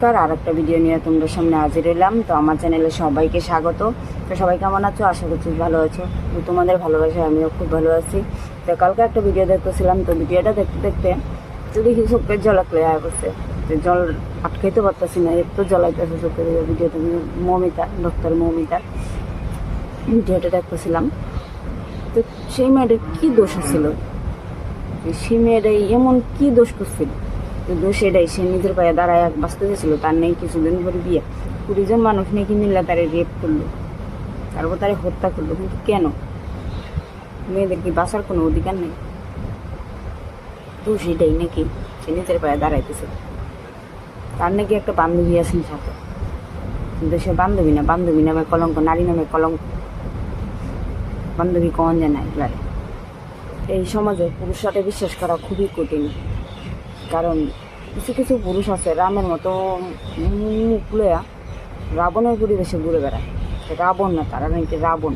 নমস্কার আর একটা ভিডিও নিয়ে তোমাদের সামনে হাজির এলাম তো আমার চ্যানেলে সবাইকে স্বাগত। তো সবাই কেমন আছো? আশা করছি ভালো আছো। তো তোমাদের ভালোবাসা আমিও খুব ভালো আছি। তো কালকে একটা ভিডিও দেখতেছিলাম। তো ভিডিওটা দেখতে দেখতে তো দেখি চোখের জল আয় করছে তো জল আটকাইতে পারতেছি না। একটু জলাইতেছে চোখের ভিডিওতে মমিতা ডক্টর মমিতা। ভিডিওটা দেখতেছিলাম। তো সেই মেয়েটার কী দোষ ছিল সেই মেয়েটাই এমন কী দোষ করছিল? তো সেটাই, সে নিজের পায়ে দাঁড়ায় বাঁচতে গেছিল তার নেই কিছুদিন পরে বিয়ে। কুড়িজন মানুষ নাকি মিল্লা তারে রেপ করল, তারপর তারে হত্যা করল, কিন্তু কেন? মেয়েদের কি বাঁচার কোনো অধিকার নেই? দোষ এটাই নাকি সে নিজের পায়ে দাঁড়াইতেছে? তার নাকি একটা বান্ধবী আছেন সাথে? কিন্তু সে বান্ধবী না, বান্ধবী নামে কলঙ্ক, নারী নামে কলঙ্ক। বান্ধবী কন জানা এগুলারে এই সমাজে পুরুষরাকে বিশ্বাস করা খুবই কঠিন। কারণ কিছু কিছু পুরুষ আছে, রামের মতো মুখ লয়া রাবণের পরিবেশে ঘুরে বেড়ায়। রাবণ না, তারা নাকি রাবণ।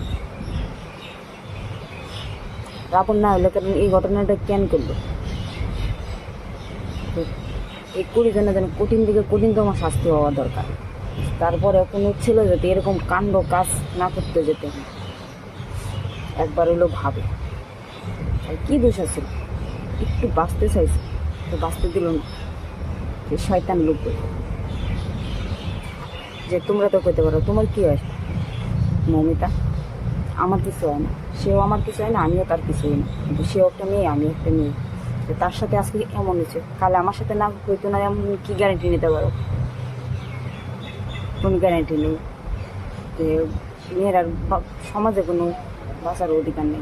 রাবণ না হলে কারণ এই ঘটনাটা কেন করল? এই কুড়ি জনের যেন কঠিন থেকে কঠিনতম শাস্তি হওয়া দরকার। তারপরে কোনো ছেলে যদি এরকম কাণ্ড কাজ না করতে যেতে একবার হলো ভাবে। আর কি দোষ আছে? একটু বাঁচতে চাইছে, তো বাঁচতে দিল না। যে শয়তান লোক যে তোমরা তো কইতে পারো, তোমার কি হয়? মমিতা, আমার কিছু হয় না। সেও আমার কিছু হয় না, আমিও তার কিছু হয় না। কিন্তু সেও একটা মেয়ে আমি একটা মেয়ে। তো তার সাথে আজকে এমন হয়েছে, কালে আমার সাথে না হইতো না, এমন কি গ্যারেন্টি নিতে পারো? কোনো গ্যারেন্টি নেই। যে মেয়েরা বা- সমাজে কোনো বাঁচার অধিকার নেই।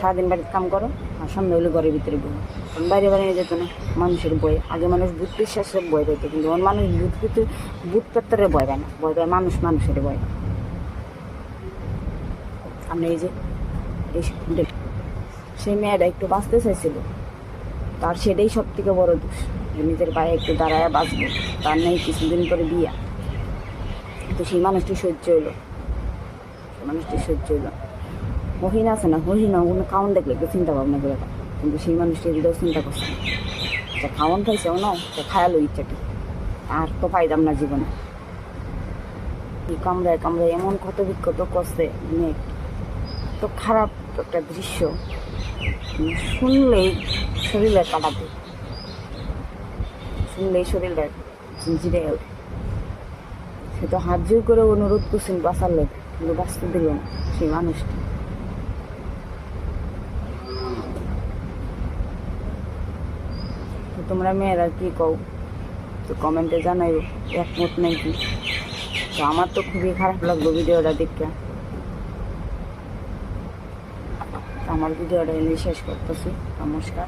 সারাদিন বাড়িতে কাম করো, আর সামনে হইলে ঘরের ভিতরে বলো কারণ বাইরে বাইরে যেত না, মানুষের বই আগে মানুষ বুধ বিশ্বাসের বই পেত কিন্তু ওর মানুষ বুধ কিন্তু বুধ পেত্তরের ভয় পায় না। ভয় পায় মানুষ, মানুষের ভয় আমরা এই যে, এই সেই মেয়েটা একটু বাঁচতে চাইছিল। তার সেটাই সব থেকে বড় দোষ। নিজের পায়ে একটু দাঁড়ায় বাঁচবে, তার নেই কিছুদিন পরে বিয়া। তো সেই মানুষটি সহ্য হইল। সেই মানুষটি সহ্য হইল। মহিন আছে না মহিনা কোনো কাউন দেখলে একটু চিন্তা ভাবনা করে কিন্তু সেই মানুষটি এগুলো চিন্তা করছে। না যে খাওয়ান খাইছেও না সে খায়ালো ইচ্ছাটি। আর তো পাইতাম না জীবনে। কামড়ায় কামড়ায় এমন ক্ষত বিক্ষত করছে মানে তো খারাপ একটা দৃশ্য। মানে শুনলেই শরীরে কাটাবে। শুনলেই শরীরটা ঝিঝিরে ওঠে সে তো হাত জোর করে অনুরোধ করছেন বাঁচার লোক, কিন্তু বাঁচতে দিল সেই মানুষটি। তোমরা মেয়েরা কি কও? তো কমেন্টে জানাই একমত নাকি? তো আমার তো খুবই খারাপ লাগল ভিডিওটা দেখতে আমার ভিডিওটা এনে শেষ করতেছি। নমস্কার।